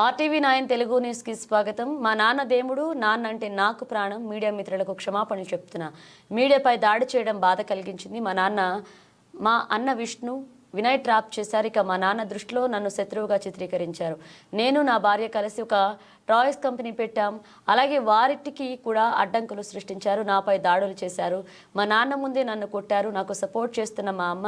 RTV Nayan Telugu న్యూస్కి స్వాగతం. మా నాన్న దేవుడు నాన్న అంటే నాకు ప్రాణం మీడియా మిత్రులకు క్షమాపణలు చెప్తున్నా. మీడియాపై దాడి చేయడం బాధ కలిగించింది. మా నాన్న మా అన్న విష్ణు వినయ్ ట్రాప్ చేశారు. ఇక మా నాన్న దృష్టిలో నన్ను శత్రువుగా చిత్రీకరించారు. నేను నా భార్య కలిసి ఒక టాయ్స్ కంపెనీ పెట్టాం. అలాగే వారిటికి కూడా అడ్డంకులు సృష్టించారు. నాపై దాడులు చేశారు. మా నాన్న ముందే నన్ను కొట్టారు. నాకు సపోర్ట్ చేస్తున్న మా అమ్మ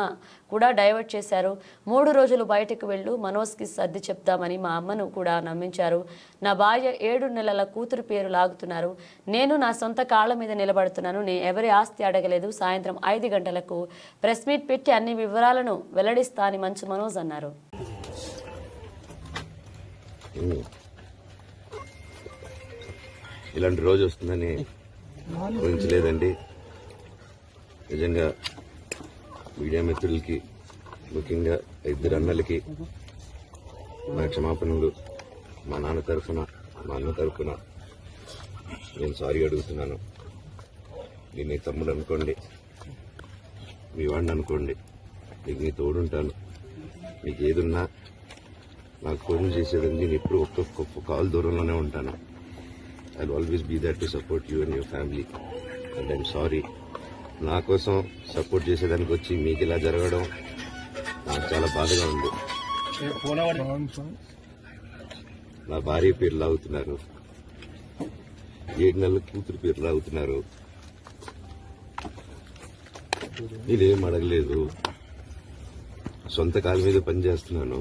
కూడా డైవర్ట్ చేశారు. మూడు రోజులు బయటకు వెళ్ళు. మనోజ్కి సర్ది చెప్దామని మా అమ్మను కూడా నమ్మించారు. నా భార్య ఏడు నెలల కూతురు పేరు లాగుతున్నారు. నేను నా సొంత కాళ్ళ మీద నిలబడుతున్నాను. నేను ఎవరి ఆస్తి అడగలేదు. సాయంత్రం ఐదు గంటలకు ప్రెస్ మీట్ పెట్టి అన్ని వివరాలను వెల్లడిస్తా అని మంచు మనోజ్ అన్నారు. ఇలాంటి రోజు వస్తుందని ఊహించలేదండి. నిజంగా మీడియా మిత్రులకి ముఖ్యంగా ఇద్దరు అన్నలకి నా క్షమాపణలు మా నాన్న తరఫున మా అన్న తరఫున నేను సారీ అడుగుతున్నాను. నేను నీ తమ్ముడు అనుకోండి మీ వాడిని అనుకోండి నీకు నీ తోడుంటాను. మీకు ఏదున్నా నాకు ఫోన్ చేసేదండి నేను ఎప్పుడు ఒక్కొక్క కాల్ దూరంలోనే ఉంటాను. I always be there to support you and your family and I'm sorry నా కోసం సపోర్ట్ చేసేదానికి వచ్చి మీకు ఇలా జరగడం నాకు చాలా బాధగా ఉంది. నా భార్య పేరు లాగుతున్నారు ఏడు నెలల కూతురు పేరు లాగుతున్నారు నేనేం అడగలేదు. సొంత కాలు మీద పని చేస్తున్నాను.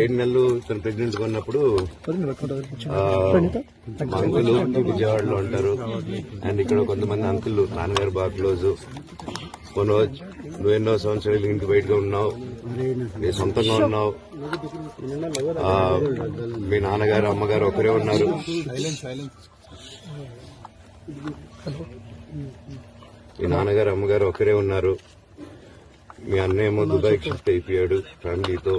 ఏడు నెలలు తను ప్రెగ్నెంట్ ఉన్నప్పుడు మా విజయవాడలో ఉంటారు. అండ్ ఇక్కడ కొంతమంది అంకుల్ నాన్నగారు బాగా క్లోజ్. మనోజ్ నువ్వు ఎన్నో సంవత్సరాలు ఇంటి బయటగా ఉన్నావు. నీ సొంతంగా ఉన్నావు. మీ నాన్నగారు అమ్మగారు ఒకరే ఉన్నారు. మీ నాన్నగారు అమ్మగారు ఒకరే ఉన్నారు. మీ అన్న ఏమో షిఫ్ట్ అయిపోయాడు ఫ్యామిలీతో.